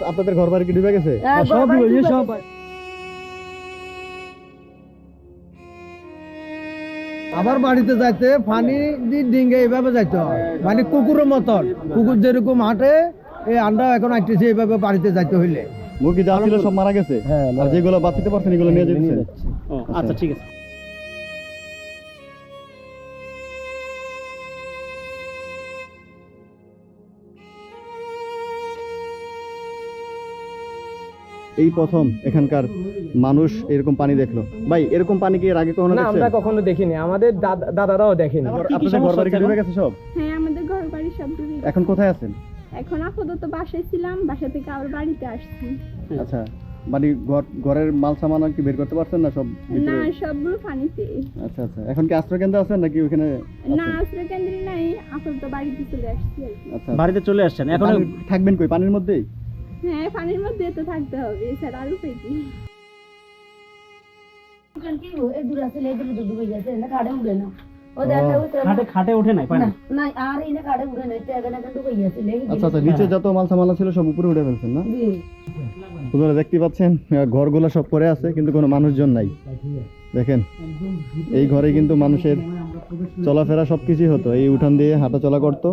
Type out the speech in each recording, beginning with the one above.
Up- আপনাদের ঘর বাড়ি কি ডুবে গেছে? হ্যাঁ, সব ডুবে সব। আবার বাড়িতে যাইতে পানি দিয়ে ডিঙ্গে এইভাবে যাইতে হয়। মানে কুকুরের মতন। কুকুর যেরকম হাঁটে এই আমরা এখন আইতেছি এইভাবে বাড়িতে যাইতে হইলে। মুরগি যা ছিল সব মারা গেছে? হ্যাঁ, আর যেগুলো বাঁচিতে পারছেন এগুলো নিয়ে যাচ্ছেন? ও আচ্ছা ঠিক আছে। এই প্রথম এখানকার মানুষ এরকম পানি দেখল। ভাই এরকম পানি কি এর আগে কখনো না আমরা কখনো দেখিনি। আমাদের দাদারাও দেখেনি। আপনাদের ঘর বাড়ি কি ডুবে গেছে সব? হ্যাঁ আমাদের ঘর বাড়ি সব ডুবে গেছে। এখন কোথায় আছেন? এখন আপাতত বাসায় ছিলাম বাসা থেকে আবার বাড়িতে আসছি। আচ্ছা মানে ঘর ঘরের মাল সামান কি বের করতে পারছেন না সব না সবগুলো পানিতে। আচ্ছা আচ্ছা। এখন কি আশ্রয় কেন্দ্রে আছেন নাকি ওখানে না আশ্রয় কেন্দ্রে নাই আপাতত বাড়িতে চলে আসছি আচ্ছা। বাড়িতে চলে আসছেন। এখন থাকবেন কই? পানির মধ্যেই? হ্যাঁ পানির মধ্যে তো থাকতে হবে এছাড়া আর উপায় কি কি আচ্ছা আচ্ছা নিচে যত মাল সামান ছিল সব উপরে উঠে ফেলছেন না? আপনারা দেখতে পাচ্ছেন ঘরগুলো সব পরে আছে কিন্তু কোনো মানুষজন নাই। দেখেন এই ঘরে কিন্তু মানুষের চলাফেরা সব কিছুই হতো এই উঠান দিয়ে হাঁটা চলা করতো।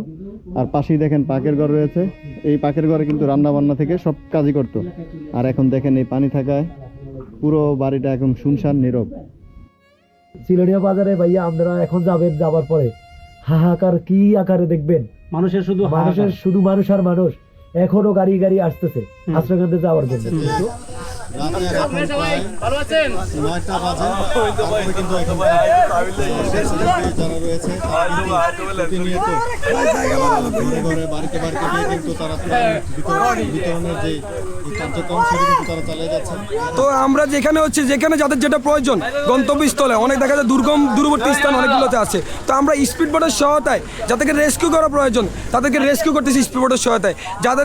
আর পাশেই দেখেন পাকের ঘর রয়েছে। এই পাকের ঘরে কিন্তু রান্না বান্না থেকে সব কাজই করত। আর এখন দেখেন এই পানি থাকায় পুরো বাড়িটা এখন শুনশান নীরব। সিলেটিয়া বাজারে ভাইয়া আপনারা এখন যাবেন যাবার পরে। হাহাকার কি আকারে দেখবেন? মানুষের শুধু মানুষের শুধু মানুষ আর মানুষ। এখনও গাড়ি গাড়ি আসতেছে। আশ্রয়কেন্দ্রে যাওয়ার জন্য। তো আমরা যেখানে হচ্ছে যেখানে যাদের যেটা প্রয়োজন গন্তব্যস্থলে অনেক দেখা যায় দুর্গম দূরবর্তী স্থান অনেকগুলোতে আছে। তো আমরা স্পিড বোটের সহায়তায় যাদেরকে রেস্কিউ করা প্রয়োজন তাদেরকে রেস্কিউ করতেছি স্পিড বোটের সহায়তায়।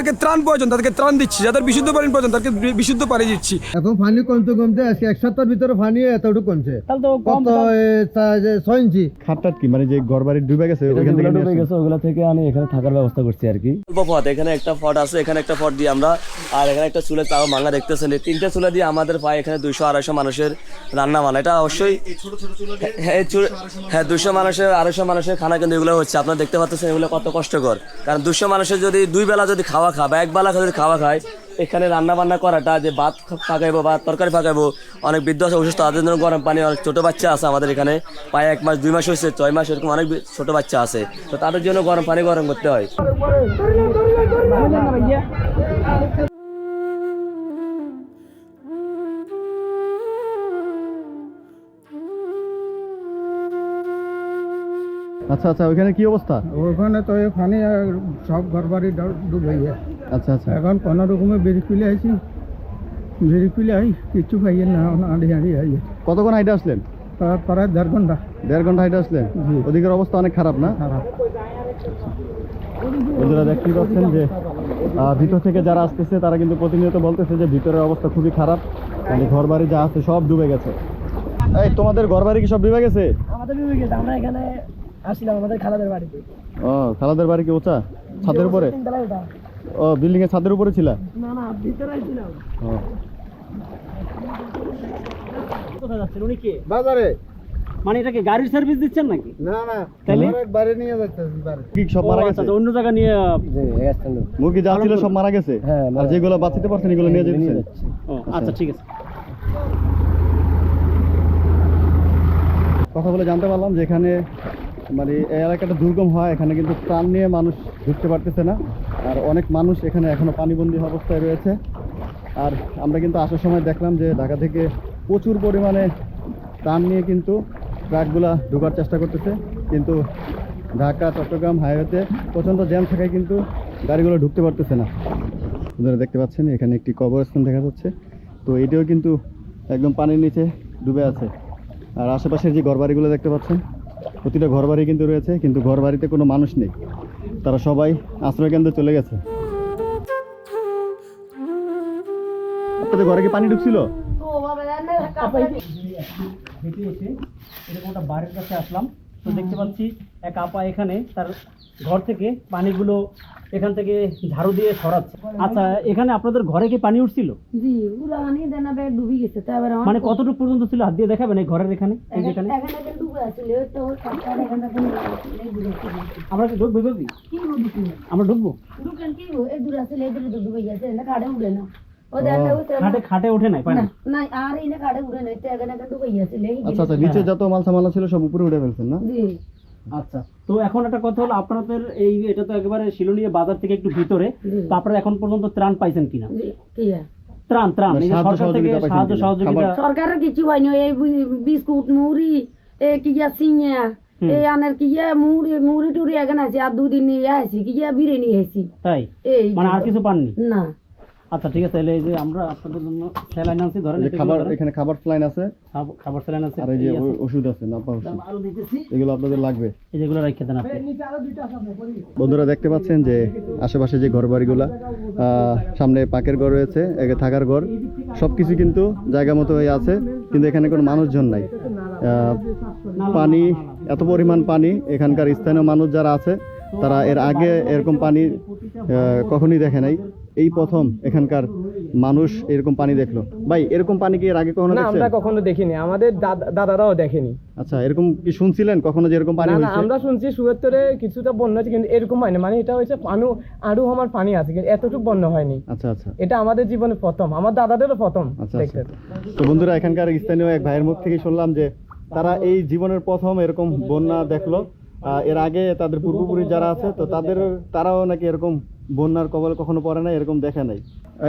যাদেরকে ত্রাণ প্রয়োজন তাদেরকে ত্রাণ দিচ্ছি। যাদের বিশুদ্ধ পানি প্রয়োজন তাদেরকে বিশুদ্ধ পানি দিচ্ছি। এখন পানি কমতে কমতে আজকে এক সপ্তাহের ভিতরে পানি এতটুকু কমছে। তাহলে তো কম কত যে ছয় ইঞ্চি? খাটটাট কি? মানে যে ঘর বাড়ি ডুবে গেছে ওইখান থেকে নিয়ে আসছেন? ওগুলো থেকে আমি এখানে থাকার ব্যবস্থা করছি আর কি। পথ এখানে একটা ফট আছে এখানে একটা ফট দিয়ে আমরা আর এখানে একটা চুলে তাও মাঙ্গা দেখতেছেন। এই তিনটে চুলে দিয়ে আমাদের পায়ে এখানে দুইশো আড়াইশো মানুষের রান্না বান্না। এটা অবশ্যই হ্যাঁ হ্যাঁ দুশো মানুষের আড়াইশো মানুষের খানা কিন্তু এগুলো হচ্ছে। আপনারা দেখতে পাচ্ছেন এগুলো কত কষ্টকর। কারণ দুশো মানুষের যদি দুই বেলা যদি খাওয়া খাবে এক বেলা যদি খাওয়া খায়। এখানে রান্না বান্না করাটা, যে ভাত ফাঁকাইবো বা তরকারি ফাঁকাইবো, অনেক বৃদ্ধ আছে, অসুস্থ, তাদের জন্য গরম পানি, অনেক ছোটো বাচ্চা আছে আমাদের এখানে। প্রায় এক মাস, দুই মাস হয়েছে, ছয় মাস এরকম অনেক ছোট বাচ্চা আছে। তো তাদের জন্য গরম পানি গরম করতে হয়। আচ্ছা আচ্ছা ওইখানে কি অবস্থা? ওখানে তো আর সব ঘর বাড়ি ডুবে গিয়ে আচ্ছা আচ্ছা। এখন কোনো রকমের বেরি খুলে আইছি। বেরি খুলে আই কিছু পাইয়ে না আড়ি আড়ি আই কতক্ষণ হাইটে আসলেন? প্রায় দেড় ঘণ্টা। দেড় ঘণ্টা হাইটে আসলেন? ওদিকের অবস্থা অনেক খারাপ না? খারাপ। বন্ধুরা দেখতেই পাচ্ছেন যে ভিতর থেকে যারা আসতেছে তারা কিন্তু প্রতিনিয়ত বলতেছে যে ভিতরের অবস্থা খুবই খারাপ। মানে ঘর বাড়ি যা আছে সব ডুবে গেছে। এই তোমাদের ঘর বাড়ি কি সব ডুবে গেছে? আমাদের ডুবে গেছে। আমরা এখানে আসছিলাম আমাদের খালাদের বাড়িতে। ও খালাদের বাড়ি কি উঁচা? ছাদের উপরে? ও বিল্ডিং এর ছাদের উপরে ছিল? না না ভিতরে আসছিলাম কোথায় যাচ্ছেন? উনি কে? বাজারে। মানে এটা কি গাড়ির সার্ভিস দিচ্ছেন নাকি? না না তাহলে? বাড়ি নিয়ে যাচ্ছে বাড়ি। কি সব মারা আচ্ছা, গেছে? আচ্ছা, অন্য জায়গা নিয়ে মুরগি যা ছিল সব মারা গেছে? হ্যাঁ, আর যেগুলো বাঁচিতে পারছেন এগুলো নিয়ে যাচ্ছেন ও আচ্ছা ঠিক আছে। কথা বলে জানতে পারলাম যে এখানে মানে এলাকাটা দুর্গম হয়, এখানে কিন্তু প্রাণ নিয়ে মানুষ ঢুকতে পারতেছে না। আর অনেক মানুষ এখানে এখনও পানিবন্দী অবস্থায় রয়েছে। আর আমরা কিন্তু আসার সময় দেখলাম যে ঢাকা থেকে প্রচুর পরিমাণে প্রাণ নিয়ে কিন্তু ট্রাকগুলা ঢোকার চেষ্টা করতেছে। কিন্তু ঢাকা, চট্টগ্রাম হাইওয়েতে প্রচণ্ড জ্যাম থাকায় কিন্তু গাড়িগুলো ঢুকতে পারতেছে না। আপনারা দেখতে পাচ্ছেন, এখানে একটি কবরস্থান দেখা যাচ্ছে। তো এটিও কিন্তু একদম পানির নিচে ডুবে আছে। আর আশেপাশের যে ঘরবাড়িগুলো দেখতে পাচ্ছেন প্রতিটা ঘরবাড়ি কিন্তু রয়েছে কিন্তু ঘরবাড়িতে কোনো মানুষ নেই। তারা সবাই আশ্রয় কেন্দ্রে চলে গেছে। আপনাদের ঘরে কি পানি ঢুকছিল? এরকম একটা বাড়ির কাছে আসলাম। তো দেখতে পাচ্ছি এক আপা এখানে তার ঘর থেকে পানিগুলো এখান থেকে ঝাড়ু দিয়ে সরাচ্ছে। আচ্ছা এখানে আপনাদের ঘরে কি পানি উঠছিল? জি পুরা মানে দেন আবার ডুবি গেছে তারপর মানে কতটুকু পর্যন্ত ছিল? হাত দিয়ে দেখাবেন এই ঘরের এখানে এই যেখানে? এখানে একটা ডুবে আছিল তো কাকার এখানে দূরে আমরা কি ঢুকবো কি? নদী আমরা ঢুকবো? ঢুকেন কি এই দূরে আছিল এই দূরে ডুবে গেছে না কাড়ে উড়ে না। খাটে খাটে ওঠে নাই পানি না আর এই না কাড়ে উড়ে এখানে একটা ডুবে আচ্ছা আচ্ছা নিচে যত মাল সামাল ছিল সব উপরে উঠে ফেলছেন না জি আচ্ছা তো এখন একটা কথা হলো আপনাদের এই এটা তো একেবারে শিলনিয়া বাজার থেকে একটু ভিতরে তো আপনারা এখন পর্যন্ত ত্রাণ পাইছেন কিনা? ত্রাণ ত্রাণ সাহায্য সরকার থেকে সহযোগিতা সাহায্য সহযোগিতা সরকারের কিছু হয়নি এই বিস্কুট মুড়ি এ কি এই আনের মুড়ি মুড়ি টুড়ি এখানে আছে আর দুদিন নিয়ে কি বিরিয়ানি খাইছি। তাই? এই মানে আর কিছু পাননি? না। আচ্ছা ঠিক আছে তাহলে এই যে আমরা আপনাদের জন্য স্যালাইন আনছি ধরেন খাবার এখানে খাবার লাইন আছে। খাবার স্যালাইন আছে আর এই যে ওষুধ আছে না এগুলো আপনাদের লাগবে। এই যেগুলো রেখে দেন আপনি। বন্ধুরা দেখতে পাচ্ছেন যে আশেপাশে যে ঘর বাড়িগুলা আহ, সামনে পাকের ঘর রয়েছে একে থাকার ঘর। সব কিছু কিন্তু জায়গা মতো হয়ে আছে কিন্তু এখানে কোনো মানুষজন নাই। আহ, পানি এত পরিমাণ পানি এখানকার স্থানীয় মানুষ যারা আছে তারা এর আগে এরকম পানি আহ, কখনোই দেখে নাই। এই প্রথম এখানকার মানুষ এরকম পানি দেখল। ভাই এরকম পানি কি এর আগে কখনো না আমরা কখনো দেখিনি। আমাদের দাদারাও দেখেনি। আচ্ছা এরকম কি শুনছিলেন কখনো যে এরকম পানি হয়েছে? আমরা শুনছি সুয়েত্তরে কিছুটা বন্যা হয়েছে কিন্তু এরকম হয়নি। মানে এটা হচ্ছে পানু আরও আমার পানি আছে কিন্তু এতটুকু বন্যা হয়নি। আচ্ছা আচ্ছা। এটা আমাদের জীবনে প্রথম। আমার দাদাদেরও প্রথম আচ্ছা দেখতে। আচ্ছা তো বন্ধুরা এখানকার স্থানীয় এক ভাইয়ের মুখ থেকে শুনলাম যে তারা এই জীবনের প্রথম এরকম বন্যা দেখল। এর আগে তাদের পূর্বপুরুষ যারা আছে তো তাদের তারাও নাকি এরকম বন্যার কবল কখনো পড়ে নাই এরকম দেখা নাই।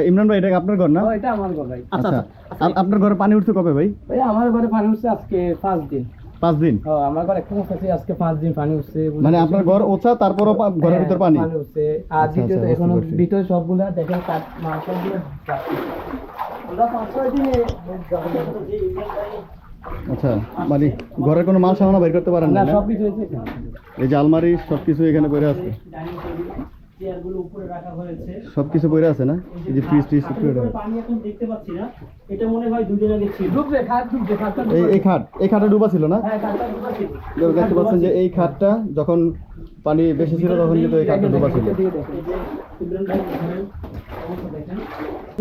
ইমরান ভাই এটা আপনার ঘর না? ও, এটা আমার ঘর ভাই। আচ্ছা আ- আপনার ঘরে পানি উঠছে কবে ভাই? ভাই আমার ঘরে পানি উঠছে আজকে পাঁচ দিন। পাঁচ দিন? ও, আমার ঘরে একটা আছে আজকে পাঁচ দিন পানি উঠছে। মানে আপনার ঘর ওছা তারপরও পা- ঘরের ভিতর পানি? পানি উঠছে। আর আচ্ছা, দ্বিতীয়ত আচ্ছা, এখন ভিতরে সবগুলা দেখেন পাঁচ ছয় দিনে আচ্ছা মানে ঘরের কোনো মাল সামানা বের করতে পারেন না? সব কিছু এই যে আলমারি সবকিছু এখানে পড়ে আছে। চেয়ারগুলো উপরে রাখা হয়েছে। সবকিছু পড়ে আছে না? এই যে ফ্রিজ টিজ উপরে পানি এখন দেখতে পাচ্ছি না। এটা মনে হয় দুদিন আগে ছিল। ডুববে খাট ডুববে খাট এই এই খাট এই খাটে ডুবা ছিল না? হ্যাঁ খাটটা ডুবা ছিল। দেখতে পাচ্ছেন যে এই খাটটা যখন পানি বেশি ছিল তখন কিন্তু এই খাটটা ডোবা ছিল।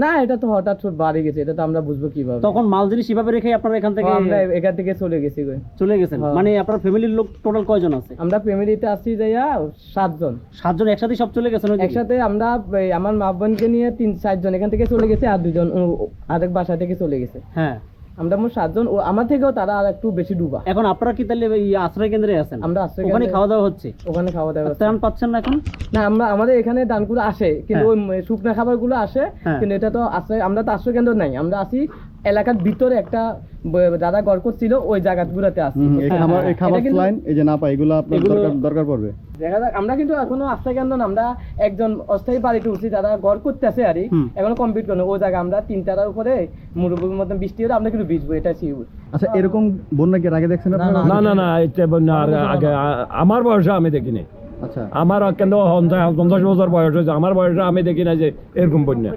না এটা তো হঠাৎ ছোট বাড়ি গেছে এটা তো আমরা বুঝব কীভাবে। তখন মাল জিনিস এভাবে রেখে আপনারা এখান থেকে আমরা এখান থেকে চলে গেছি গো। চলে গেছেন? হ্যাঁ। মানে আপনার ফ্যামিলির লোক টোটাল কয়জন আছে? আমরা ফ্যামিলিতে আসছি যাইয়া সাতজন। সাতজন একসাথে সব চলে গেছেন একসাথে আমরা আমার মা বোনকে নিয়ে তিন চারজন এখান থেকে চলে গেছে আর দুজন আরেক বাসা থেকে চলে গেছে। হ্যাঁ। আমরা মোট সাতজন ও আমার থেকেও তারা আর একটু বেশি ডুবা। এখন আপনারা কি তাহলে এই আশ্রয় কেন্দ্রে আছেন? আমরা আশ্রয় ওখানে খাওয়া দাওয়া হচ্ছে? ওখানে খাওয়া দাওয়া ত্রাণ পাচ্ছেন না এখন? না আমরা আমাদের এখানে দানগুলো আসে কিন্তু ওই শুকনা খাবারগুলো আসে হ্যাঁ। কিন্তু এটা তো আশ্রয় আমরা তো আশ্রয় কেন্দ্র নাই আমরা আসি এলাকার ভিতরে একটা দাদা ঘর করছিল ওই জায়গাগুলোতে আসি হুম, এই হ্যাঁ, খাবার হ্যাঁ, এই খাবার এটা কিন্তু- লাইন এই যে না পাই এগুলো আপনার দরকার দরকার পড়বে। দেখা যাক আমরা কিন্তু এখনও আশ্রয় কেন্দ্র আমরা একজন অস্থায়ী বাড়িতে উঠছি যারা ঘর করতে আছে আর। এখনও কমপ্লিট করেন ওই জায়গা আমরা তিন তিনটার উপরে মুরব্বীর মতন বৃষ্টি হলে আমরা কিন্তু ভিজবো এটা শিউর আচ্ছা এরকম বন্যা কি আগে দেখছেন না না না এটা বন্যা আগে আমার বয়সে আমি দেখিনি। আমার কেন পঞ্চাশ বছর বয়স হয়েছে। আমার বয়সে আমি দেখি না যে এরকম বন্যা।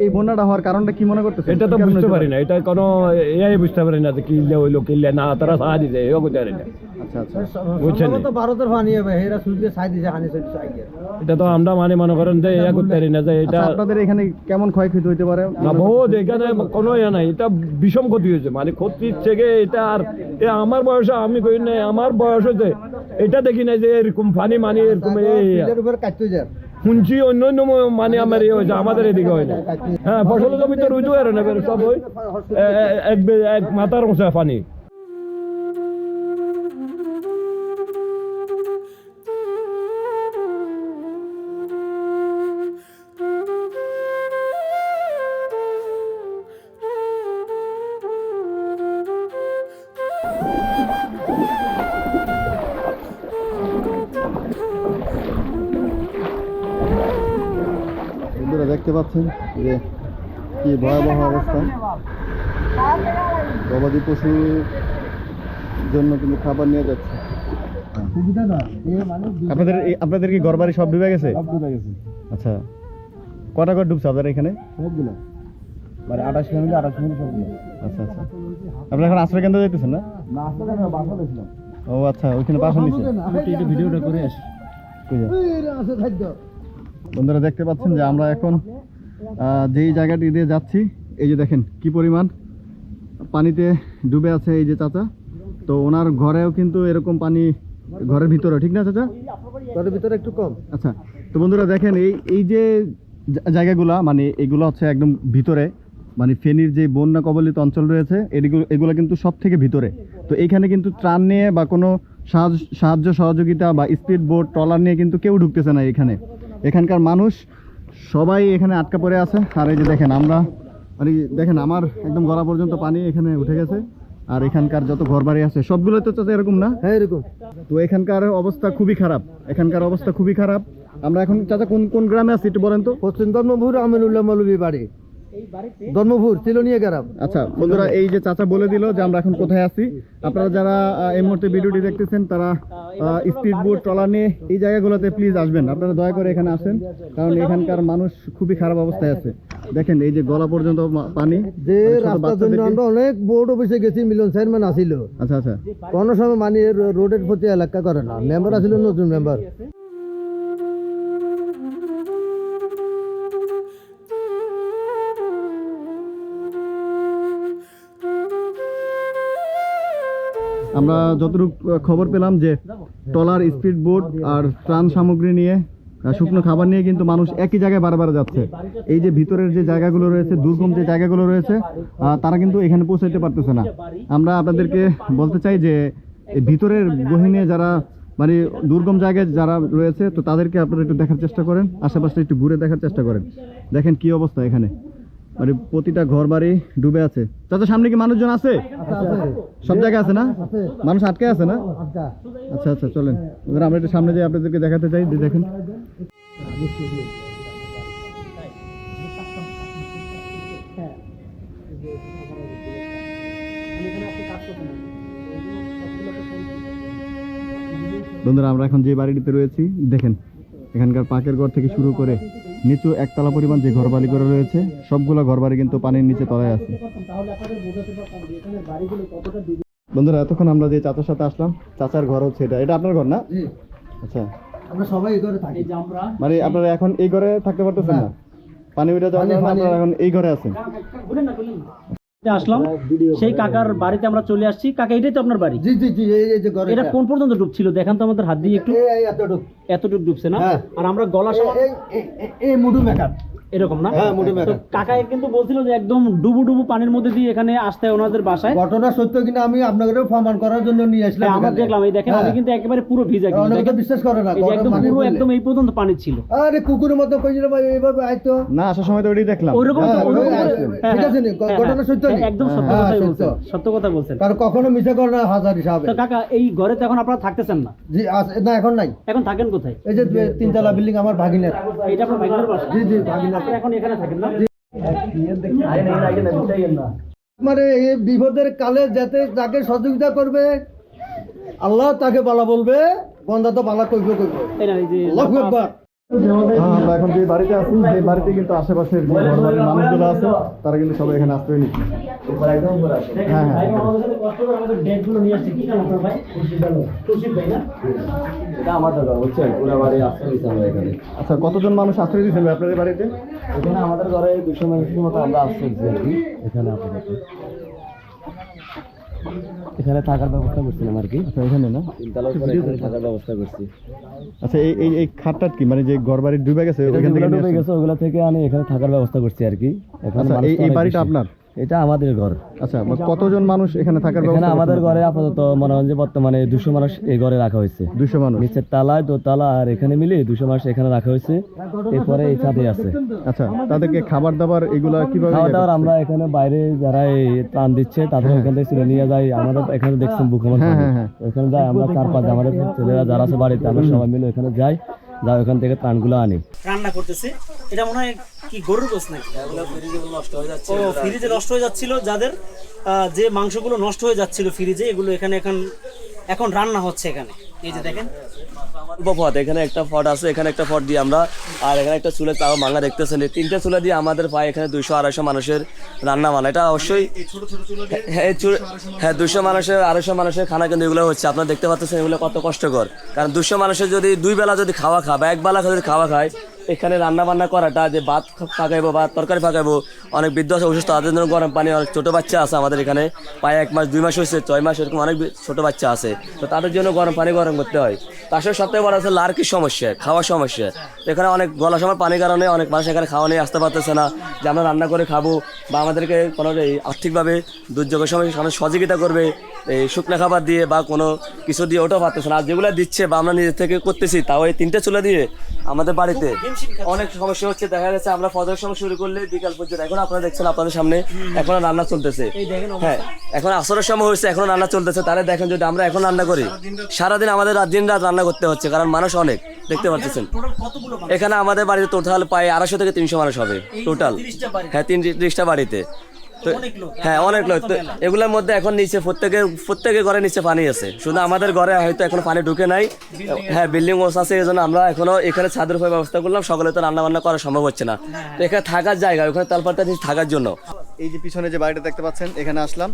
এই- বন্যাটা হওয়ার কারণটা কি মনে করতে এটা তো বুঝতে পারি না। এটা কোনো এই বুঝতে পারি না যে কিনলে হইল কিনলে না। তারা সাহা দিতে এও বুঝতে পারি না। আচ্ছা আচ্ছা বুঝছেন ভারতের পানি হবে এরা সূর্যের সাই দিছে হানি সাই এটা তো আমরা মানে মনে করেন যে ইয়া করতে পারি না যে এটা আচ্ছা আপনাদের এখানে কেমন ক্ষয়ক্ষতি হইতে পারে? না বহুত এখানে কোনো ইয়ে নাই এটা বিষম ক্ষতি হয়েছে। মানে ক্ষতির থেকে এটা আর এ আমার বয়সে আমি কই নাই আমার বয়স হয়েছে এটা দেখি না যে এরকম পানি মানে এরকম এই ফিল্ডের উপরে কাটতে যায় শুনছি অন্য অন্য মানে আমার ইয়ে হয়েছে আমাদের এদিকে হয় না। হ্যাঁ ফসল জমিতে রুইতে পারে না সব ওই এক এক মাথার উঁচা পানি পাচ্ছেন যে কি ভয়াবহ অবস্থা। গবাদি পশুর জন্য কিন্তু খাবার নিয়ে যাচ্ছে। আপনাদের এই- আপনাদের কি ঘরবাড়ি সব ডুবে গেছে? আচ্ছা। কটা ঘর ডুবছে আপনাদের এখানে? সবগুলো। মানে আঠাশ ফ্যামিলি আঠাশ ফ্যামিলি সবগুলো। আচ্ছা আচ্ছা। আপনারা এখন আশ্রয় কেন্দ্র যাইতেছেন না? বাসা ও আচ্ছা ওইখানে পাশে নিচে। ভিডিওটা করে আসি। বন্ধুরা দেখতে পাচ্ছেন যে আমরা এখন যেই জায়গাটি দিয়ে যাচ্ছি এই যে দেখেন কি পরিমাণ পানিতে ডুবে আছে এই যে চাচা। তো ওনার ঘরেও কিন্তু এরকম পানি ঘরের ভিতরে ঠিক না চাচা? তার ভিতরে একটু কম। আচ্ছা তো বন্ধুরা দেখেন এই এই যে জায়গাগুলা মানে এগুলো হচ্ছে একদম ভিতরে মানে ফেনীর যে বন্যা কবলিত অঞ্চল রয়েছে এগুলো এগুলো কিন্তু সব থেকে ভিতরে। তো এইখানে কিন্তু ত্রাণ নিয়ে বা কোনো সাহায্য সাহায্য সহযোগিতা বা স্পিড বোট ট্রলার নিয়ে কিন্তু কেউ ঢুকতেছে না এখানে। এখানকার মানুষ সবাই এখানে আটকা পড়ে আছে। আর এই যে দেখেন আমরা মানে দেখেন আমার একদম গলা পর্যন্ত পানি এখানে উঠে গেছে। আর এখানকার যত ঘরবাড়ি আছে সবগুলো তো চাচা এরকম না? হ্যাঁ এরকম। তো এখানকার অবস্থা খুবই খারাপ। এখানকার অবস্থা খুবই খারাপ। আমরা এখন চাচা কোন কোন গ্রামে আছি একটু বলেন তো? পশ্চিম ধর্মপুর আমিনুল্লাহ মৌলবী বাড়ি ধর্মপুর তিলনিয়া গ্রাম। আচ্ছা বন্ধুরা এই যে চাচা বলে দিল যে আমরা এখন কোথায় আছি। আপনারা যারা এই মুহূর্তে ভিডিওটি দেখতেছেন তারা স্পিড বোট ট্রলার নিয়ে এই জায়গাগুলোতে প্লিজ আসবেন। আপনারা দয়া করে এখানে আসেন কারণ এখানকার মানুষ খুবই খারাপ অবস্থায় আছে। দেখেন এই যে গলা পর্যন্ত পানি যে মানে রাস্তার জন্য আমরা অনেক বোর্ড অফিসে গেছি মিলন চেয়ারম্যান আসিল। আচ্ছা আচ্ছা। কোনো সময় মানে রোডের প্রতি এলাকা করে না। মেম্বার আসিল নতুন মেম্বার আমরা যতটুকু খবর পেলাম যে ট্রলার স্পিড বোট আর ত্রাণ সামগ্রী নিয়ে শুকনো খাবার নিয়ে কিন্তু মানুষ একই জায়গায় বারবার যাচ্ছে। এই যে ভিতরের যে জায়গাগুলো রয়েছে, দুর্গম যে জায়গাগুলো রয়েছে তারা কিন্তু এখানে পৌঁছাইতে পারতেছে না। আমরা আপনাদেরকে বলতে চাই যে ভিতরের গহিনে যারা মানে দুর্গম জায়গায় যারা রয়েছে, তো তাদেরকে আপনারা একটু দেখার চেষ্টা করেন আশেপাশে একটু ঘুরে দেখার চেষ্টা করেন। দেখেন কি অবস্থা এখানে। মানে প্রতিটা ঘর বাড়ি ডুবে আছে। চাচা, সামনে কি মানুষজন আছে? সব জায়গায় আছে না? মানুষ আটকে আছে না? আচ্ছা আচ্ছা চলেন। আমরা একটু সামনে যাই আপনাদেরকে দেখাতে চাই দেখেন। বন্ধুরা, আমরা এখন যে বাড়িটিতে রয়েছি, দেখেন, এখানকার পাকের ঘর থেকে শুরু করে নিচু একতলা পরিমাণ যে ঘরবাড়ি করে রয়েছে সবগুলো ঘরবাড়ি কিন্তু পানির নিচে তলায় আছে। বন্ধুরা এতক্ষণ আমরা যে চাচার সাথে আসলাম চাচার ঘর হচ্ছে এটা। এটা আপনার ঘর না? আচ্ছা। আমরা সবাই এই ঘরে থাকি। মানে আপনারা এখন এই ঘরে থাকতে পারতেছেন না। পানি উঠে যাওয়ার জন্য আপনারা এখন এই ঘরে আছেন? আসলাম। সেই কাকার বাড়িতে আমরা চলে আসছি। কাকা এটাই তো আপনার বাড়ি? জি জি জি এই যে ঘরে। এটা কোন পর্যন্ত ডুবছিল দেখান তো আমাদের হাত দিয়ে একটু। এতটুক। এতটুকু ডুবছে না? হ্যাঁ। আর আমরা গলা সমান এই মুডু মেকআপ এরকম না? হ্যাঁ। কাকা কিন্তু বলছিল যে একদম ডুবু ডুবু পানির মধ্যে দিয়ে এখানে আসতে ওনাদের বাসায়। ঘটনা সত্য কিনা আমি আপনাদের প্রমাণ করার জন্য নিয়ে আসলাম হ্যাঁ, আমরা দেখলাম এই দেখেন আমি হ্যাঁ। কিন্তু একেবারে পুরো ভিজা কিন্তু। বিশ্বাস করে না একদম পুরো একদম এই পর্যন্ত পানি ছিল। আরে কুকুরের মতো কইছিল ভাই এইভাবে আইতো না আসার সময় তো ওইটাই দেখলাম। করে- ঠিক আছে ঘটনা সত্য একদম সত্য কথাই সত্য। বলছেন সত্য কথা বলছেন। কারণ কখনো মিশা করে না হাজার হিসাবে। তো কাকা এই ঘরে তো এখন আপনারা থাকতেছেন না? জি না এখন নাই। এখন থাকেন কোথায়? এই যে তিনতলা বিল্ডিং আমার ভাগিনের। এটা আপনার ভাইদের বাসা? জি জি ভাগিনের আপনারা এখন এখানে থাকেন না? মানে এই বিপদের কালে যাতে তাকে সহযোগিতা করবে আল্লাহ তাকে বলা বলবে বন্ধা তো বালা কইবে কইবে। আল্লাহু আকবার। আমরা এখন যে বাড়িতে আছি সেই বাড়িতে কিন্তু আশেপাশের যে ঘরবাড়ির মানুষগুলো আছে, তারা কিন্তু সবাই এখানে আশ্রয় নিচ্ছে। হ্যাঁ হ্যাঁ ঘর এখানে আচ্ছা কতজন মানুষ আশ্রয় দিয়েছেন ভাই আপনাদের বাড়িতে? এখানে আমাদের ঘরে দুশো মানুষের মতো আমরা আশ্রয় দিচ্ছি এখানে আপাতত এখানে থাকার ব্যবস্থা করছিলাম আর কি। আচ্ছা এখানে না? তিনতলার উপরে এখানে থাকার ব্যবস্থা করছি। আচ্ছা এই এই এই খাটটা কি? মানে যে ঘর বাড়ি ডুবে গেছে এটা ওইখান থেকে ডুবে গেছে ওগুলো থেকে আমি এখানে থাকার ব্যবস্থা করছি আর কি। এখানে আচ্ছা এই বাড়িটা আপনার? এটা আমাদের ঘর। আচ্ছা কতজন মানুষ এখানে থাকার এখানে আমাদের ঘরে আপাতত মনে হয় যে বর্তমানে দুশো মানুষ এই ঘরে রাখা হয়েছে। দুশো মানুষ। নিচের তালায় দোতলা আর এখানে মিলে দুশো মানুষ এখানে রাখা হয়েছে। এরপরে এই ছাদে আছে। আচ্ছা তাদেরকে খাবার দাবার এগুলো কীভাবে দাওয়ার করছে? আমরা এখানে বাইরে যারা এই ত্রাণ দিচ্ছে তাদের এখান থেকে ছিল নিয়ে যাই। আমাদের এখানে দেখছেন বুকমান হ্যাঁ, হ্যাঁ, হ্যাঁ। ওখানে যাই আমরা চার পাঁচ আমাদের ছেলেরা যারা আছে বাড়িতে আমরা সবাই মিলে ওখানে যাই। যাই ওখান থেকে ত্রাণগুলো আনে। রান্না করতেছে। এটা মনে হয় কি গরুর গোস নাকি? নষ্ট হয়ে যাচ্ছে ও ফ্রিজে নষ্ট হয়ে যাচ্ছিল যাদের যে মাংসগুলো নষ্ট হয়ে যাচ্ছিল ফ্রিজে এগুলো এখানে এখন এখন রান্না হচ্ছে এখানে। এই যে দেখেন। অল্প এখানে একটা ফট আছে এখানে একটা ফট দিয়ে আমরা আর এখানে একটা চুলে তাও মাঙ্গা দেখতেছেন। এই তিনটে চুলে দিয়ে আমাদের পায়ে এখানে দুইশো আড়াইশো মানুষের রান্না বান্না। এটা অবশ্যই হ্যাঁ এই হ্যাঁ দুশো মানুষের আড়াইশো মানুষের খানা কিন্তু এগুলো হচ্ছে। আপনারা দেখতে পাচ্ছেন এগুলো কত কষ্টকর। কারণ দুশো মানুষের যদি দুই বেলা যদি খাওয়া খায় বা এক বেলা যদি খাওয়া খায় এখানে রান্না বান্না করাটা যে ভাত ফাঁকাইবো বা তরকারি ফাঁকাইবো অনেক বৃদ্ধ আছে, অসুস্থ, তাদের জন্য গরম পানি, অনেক ছোটো বাচ্চা আছে আমাদের এখানে, প্রায় এক মাস, দুই মাস হয়েছে, ছয় মাস এরকম অনেক ছোটো বাচ্চা আছে। তো তাদের জন্য গরম পানি গরম করতে হয়। তার সাথে সবথেকে বড় আছে লার্কির সমস্যা, খাওয়ার সমস্যা। এখানে অনেক গলা সময় পানির কারণে অনেক মানুষ এখানে খাওয়া নিয়ে আসতে পারতেছে না, যে আমরা রান্না করে খাব বা আমাদেরকে কোনো আর্থিকভাবে দুর্যোগের সময় সহযোগিতা করবে এই শুকনো খাবার দিয়ে বা কোনো কিছু দিয়ে ওটাও পারতেছে না। আর যেগুলো দিচ্ছে বা আমরা নিজের থেকে করতেছি তাও এই তিনটে চুলা দিয়ে আমাদের বাড়িতে অনেক সমস্যা হচ্ছে। দেখা যাচ্ছে আমরা ফজর সময় শুরু করলে বিকাল পর্যন্ত এখন আপনারা দেখছেন আপনাদের সামনে এখনও রান্না চলতেছে। হ্যাঁ এখন আসরের সময় হয়েছে এখনও রান্না চলতেছে। তাহলে দেখেন যদি আমরা এখন রান্না করি সারাদিন আমাদের রাত দিন রাত রান্না করতে হচ্ছে কারণ মানুষ অনেক দেখতে পাচ্ছেন। এখানে আমাদের বাড়িতে টোটাল প্রায় আড়াইশো থেকে তিনশো মানুষ হবে টোটাল হ্যাঁ তিন ত্রিশটা বাড়িতে। তো হ্যাঁ অনেক লোক তো এগুলোর মধ্যে এখন নিচে প্রত্যেকে প্রত্যেকের ঘরে নিচে পানি আছে। শুধু আমাদের ঘরে হয়তো এখন পানি ঢুকে নাই। হ্যাঁ বিল্ডিং ওস আছে এই জন্য আমরা এখনও এখানে ছাদের উপরে ব্যবস্থা করলাম। সকালে তো রান্না বান্না করা সম্ভব হচ্ছে না। তো এখানে থাকার জায়গা ওখানে তালপাটটা দিয়েছি থাকার জন্য। এই যে পিছনে যে বাড়িটা দেখতে পাচ্ছেন এখানে আসলাম।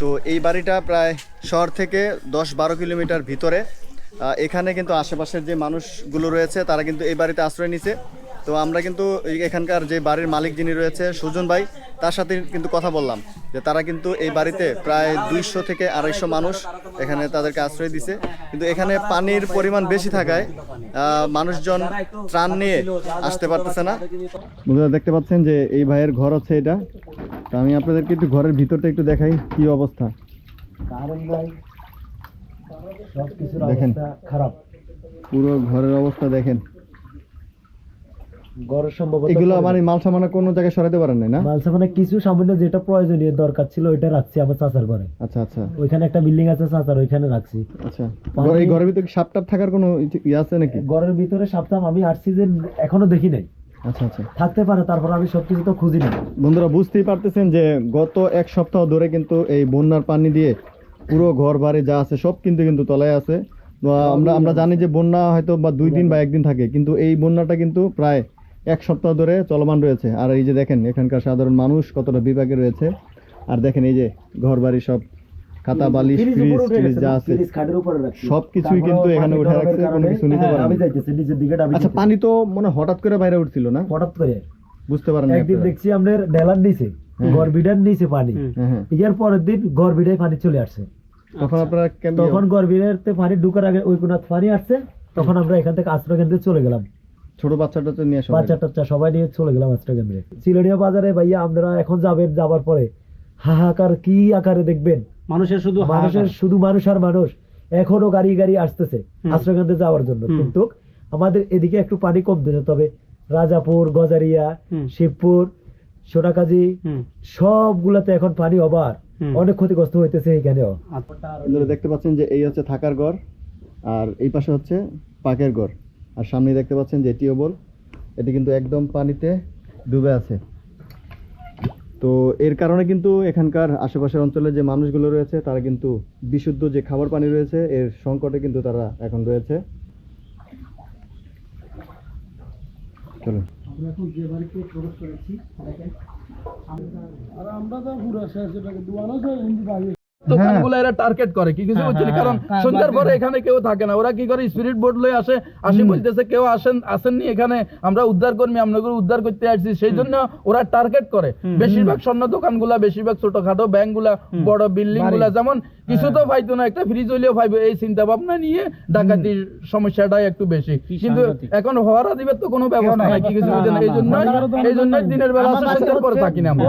তো এই বাড়িটা প্রায় শহর থেকে দশ বারো কিলোমিটার ভিতরে। আহ, এখানে কিন্তু আশেপাশের যে মানুষগুলো রয়েছে তারা কিন্তু এই বাড়িতে আশ্রয় নিছে। তো আমরা কিন্তু এখানকার যে বাড়ির মালিক যিনি রয়েছে, সুজন ভাই, তার সাথে কিন্তু কথা বললাম যে তারা কিন্তু এই বাড়িতে প্রায় দুইশো থেকে আড়াইশো মানুষ এখানে তাদেরকে আশ্রয় দিছে। কিন্তু এখানে পানির পরিমাণ বেশি থাকায় মানুষজন ত্রাণ নিয়ে আসতে পারতেছে না। বন্ধুরা, দেখতে পাচ্ছেন যে এই ভাইয়ের ঘর হচ্ছে এটা। তো আমি আপনাদেরকে একটু ঘরের ভিতরটা একটু দেখাই কি অবস্থা। দেখেন খারাপ পুরো ঘরের অবস্থা দেখেন। গড়ের সম্ভবত এগুলো মানে মাল সামানা কোনো জায়গায় সরাতে পারেন নাই না? মালসামানে কিছু সামান্য যেটা প্রয়োজনীয় দরকার ছিল ওইটা রাখছি আমার চাচার ঘরে। আচ্ছা আচ্ছা। ওইখানে একটা বিল্ডিং আছে চাচার ওইখানে রাখছি। আচ্ছা। এই ঘরের ভিতরে সাপ টাপ থাকার কোনো ই- ইয়ে আছে নাকি? ঘরের ভিতরে সাপটাম আমি আসছি যে এখনও দেখি নাই। আচ্ছা আচ্ছা। থাকতে পারে তারপর আমি সবকিছু তো খুঁজি না বন্ধুরা বুঝতেই পারতেছেন যে গত এক সপ্তাহ ধরে কিন্তু এই বন্যার পানি দিয়ে পুরো ঘর বাড়ি যা আছে সব কিন্তু কিন্তু তলায় আছে। আমরা আমরা জানি যে বন্যা হয়তো বা দুই দিন বা একদিন থাকে কিন্তু এই বন্যাটা কিন্তু প্রায় এক সপ্তাহ ধরে চলমান রয়েছে। আর এই যে দেখেন এখানকার সাধারণ মানুষ কতটা বিভাগে রয়েছে। আর দেখেন এই যে ঘর বাড়ি সব খাতা বালিশ ফ্রিজ ফ্রিজ উপরে উঠে ট্রিজ গেছে, যা না? আছে। ফ্রিজ খাটের উপরে রাখছি। সবকিছুই কিন্তু এখানে পানি উঠে রাখছে, কোনো কিছু নিতে হ্যাঁ, পারে আমি যাইতেছি নিচের দিকে আচ্ছা পানি তো মনে হঠাৎ করে বাইরে উঠছিল না? হঠাৎ করে। বুঝতে পারেন একদিন দেখছি আমাদের ডেলার নিচে ঘর বিডার নিচে পানি। হ্যাঁ হ্যাঁ। ইয়ার পরের দিন ঘর বিডায় পানি চলে আসছে। তখন আপনারা কেমন তখন ঘর বিডারতে পানি ঢুকার আগে ওই কোনাত পানি আসছে তখন আমরা এখান থেকে আশ্রয় কেন্দ্রে চলে গেলাম। ছোট বাচ্চাটা তো নিয়ে আসা বাচ্চা টাচ্চা সবাই নিয়ে চলে গেলাম সিলেনিয়া বাজারে ভাইয়া আপনারা এখন যাবেন যাবার পরে হাহাকার কি আকারে দেখবেন? মানুষের শুধু মানুষের শুধু মানুষ আর মানুষ। এখনও গাড়ি গাড়ি আসতেছে যাওয়ার জন্য। কিন্তু আমাদের এদিকে একটু পানি কম দিতে তবে রাজাপুর গজারিয়া শিবপুর সোনাকাজি। সবগুলাতে এখন পানি অবার অনেক ক্ষতিগ্রস্ত হইতেছে এখানেও দেখতে পাচ্ছেন যে এই হচ্ছে থাকার ঘর আর এই পাশে হচ্ছে পাকের ঘর। আর সামনে দেখতে পাচ্ছেন যে টিউবওয়েল এটি কিন্তু একদম পানিতে ডুবে আছে। তো এর কারণে কিন্তু এখানকার আশেপাশের অঞ্চলে যে মানুষগুলো রয়েছে, তারা কিন্তু বিশুদ্ধ যে খাবার পানি রয়েছে, এর সংকটে কিন্তু তারা এখন রয়েছে। চলো দোকানগুলো এরা টার্গেট করে কি কিছু বুঝছিলি কারণ সন্ধ্যার পরে এখানে কেউ থাকে না ওরা কি করে স্পিরিট বোর্ড লয়ে আসে আসি বলতেছে কেউ আসেন আসেননি এখানে আমরা উদ্ধার কর্মী আপনাদের উদ্ধার করতে আসছি সেই জন্য ওরা টার্গেট করে বেশিরভাগ স্বর্ণ দোকানগুলা বেশিরভাগ ছোটখাটো ব্যাংকগুলা বড় বিল্ডিংগুলা যেমন কিছু তো পাইতো না একটা ফ্রিজ হইলেও পাইবে এই চিন্তা ভাবনা নিয়ে ডাকাতির সমস্যাটাই একটু বেশি কিন্তু এখন হওয়ার দিবের তো কোনো ব্যবস্থা নাই কি কিছু বুঝেন এই জন্য এই জন্য দিনের বেলা আসে সন্ধ্যার পরে থাকি না আমরা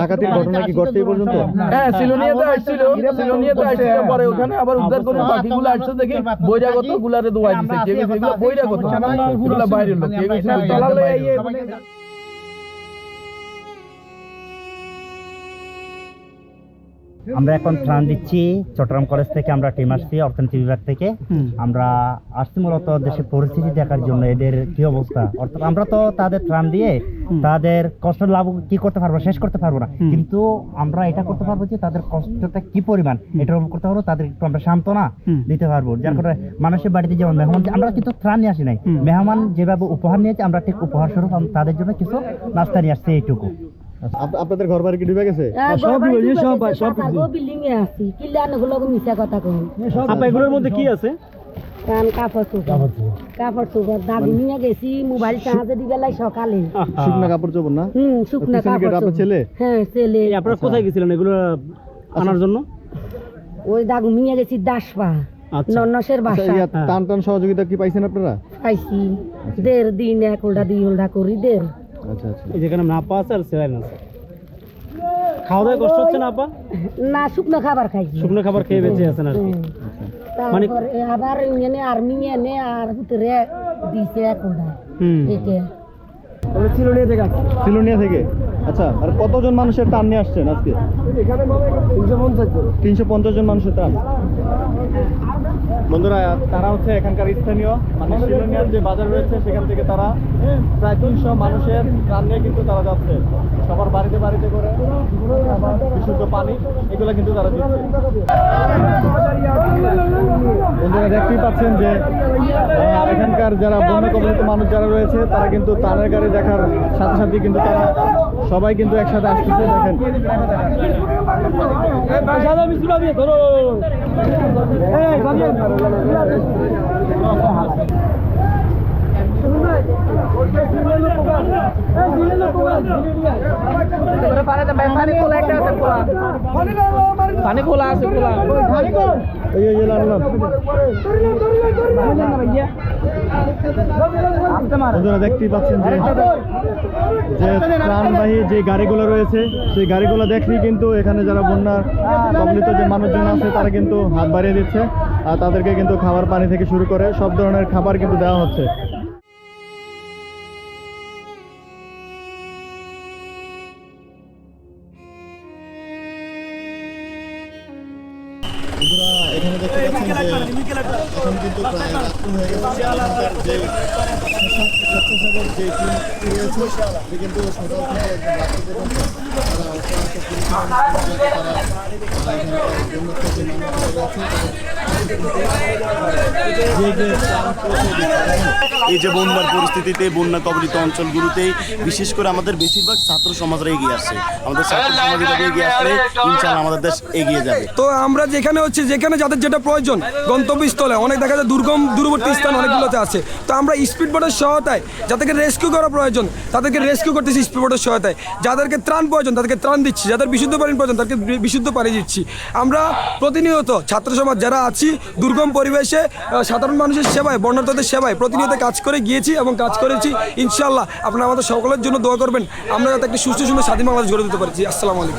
ডাকাতির ঘটনা কি এই পর্যন্ত হ্যাঁ সিলোনিয়াতে আসছিল সিলোনিয়াতে আসছিল পরে ওখানে আবার উদ্ধার করে বাকিগুলো আসছে দেখি বৈরাগত গুলারে দোয়াই দিছে। কে বৈরাগত। এগুলো বাইরের লোক। আমরা এখন ত্রাণ দিচ্ছি চট্টগ্রাম কলেজ থেকে আমরা টিম আসছি অর্থনীতি বিভাগ থেকে। আমরা আসছি মূলত দেশের পরিস্থিতি দেখার জন্য এদের কি অবস্থা? অর্থাৎ আমরা তো তাদের ত্রাণ দিয়ে তাদের কষ্ট লাভ কি করতে পারব শেষ করতে পারব না। কিন্তু আমরা এটা করতে পারব যে তাদের কষ্টটা কি পরিমাণ? এটা করতে পারব তাদের একটু আমরা সান্ত্বনা দিতে পারব। যার কারণে মানুষের বাড়িতে যেমন মেহমান আমরা কিন্তু ত্রাণ নিয়ে আসি নাই। মেহমান যেভাবে উপহার নিয়েছে আমরা ঠিক উপহার স্বরূপ তাদের জন্য কিছু নাস্তা নিয়ে আসছি এইটুকু। আপনাদের ঘর বাড়ি কি ডুবে গেছে? সব সব সব বিল্ডিং এ আছি। কিল্লান হলো মিছা কথা কই আপা এগুলোর মধ্যে কি আছে? কান কাপড় চোপড়। কাপড় চোপড়। দাবি নিয়ে গেছি মোবাইল চার্জে দিবে লাই সকালে। শুকনা কাপড় চোপড় না? হুম শুকনা কাপড় আপনার ছেলে? হ্যাঁ ছেলে। আপনারা কোথায় গেছিলেন এগুলো আনার জন্য? ওই দাগু নিয়ে গেছি দাসপা আচ্ছা। নন্নসের আচ্ছা, বাসা। টান টান সহযোগিতা কি পাইছেন আপনারা? পাইছি। দের দিন এক হোল্ডা দুই হোল্ডা করি দের আচ্ছা আচ্ছা এই যেখানে নাপা আছে আর সেলাইন আছে খাওয়া দাওয়া কষ্ট হচ্ছে না আপা না শুকনো খাবার খাইছি শুকনো খাবার খেয়ে বেঁচে আছেন আর কি হুম। তারপর আবার এনে আর্মি এনে আর ভিতরে দিছে এক হোল্ডা সিলোনিয়া থেকে আচ্ছা আর কতজন মানুষের টান নিয়ে আসছেন আজকে? তিনশো পঞ্চাশ জন। মানুষের টান বন্ধুরা তারা হচ্ছে এখানকার স্থানীয় মানে যে বাজার রয়েছে সেখান থেকে তারা প্রায় তিনশো মানুষের টান নিয়ে কিন্তু তারা যাচ্ছে। সবার বাড়িতে বাড়িতে করে বিশুদ্ধ পানি এগুলো কিন্তু তারা দিচ্ছে। বন্ধুরা দেখতেই পাচ্ছেন যে এখানকার যারা বন্যা কবলিত মানুষ যারা রয়েছে তারা কিন্তু তারের গাড়ি দেখার সাথে সাথে কিন্তু তারা সবাই কিন্তু একসাথে আসতেছে দেখেন। পানি খোলা আছে খোলা বন্ধুরা দেখতেই পাচ্ছেন যে যে প্রাণবাহী যে গাড়িগুলো রয়েছে, সেই গাড়িগুলো দেখলেই কিন্তু এখানে যারা বন্যার কবলিত যে মানুষজন আছে, তারা কিন্তু হাত বাড়িয়ে দিচ্ছে আর তাদেরকে কিন্তু খাবার পানি থেকে শুরু করে সব ধরনের খাবার কিন্তু দেওয়া হচ্ছে। এই যে বন্যার পরিস্থিতিতে বন্যা কবলিত অঞ্চলগুলোতেই বিশেষ করে আমাদের বেশিরভাগ ছাত্র সমাজরা এগিয়ে আসছে। আমাদের ছাত্র সমাজ এগিয়ে আসলে ইনশাআল্লাহ আমাদের দেশ এগিয়ে যাবে। তো আমরা যেখানে হচ্ছে, যেখানে যাদের যেটা প্রয়োজন, গন্তব্যস্থলে, অনেক দেখা যায় দুর্গম, দূরবর্তী স্থান অনেকগুলোতে আছে। তো আমরা স্পিড বোটের সহায়তায় যাদেরকে রেস্কিউ করা প্রয়োজন, তাদেরকে রেস্কিউ করতেছি স্পিড বোটের সহায়তায়। যাদেরকে ত্রাণ প্রয়োজন, তাদেরকে ত্রাণ দিচ্ছি। যাদের বিশুদ্ধ পানি প্রয়োজন, তাদেরকে বিশুদ্ধ পানি দিচ্ছি। আমরা প্রতিনিয়ত ছাত্র সমাজ যারা আছি, দুর্গম পরিবেশে সাধারণ মানুষের সেবায় বর্ণার্থদের সেবায় প্রতিনিয়ত কাজ করে গিয়েছি এবং কাজ করেছি। ইনশাল্লাহ আপনারা আমাদের সকলের জন্য দোয়া করবেন। আমরা যাতে একটা সুস্থ সুন্দর, স্বাধীন বাংলাদেশ গড়ে দিতে পারছি আসসালামু আলাইকুম।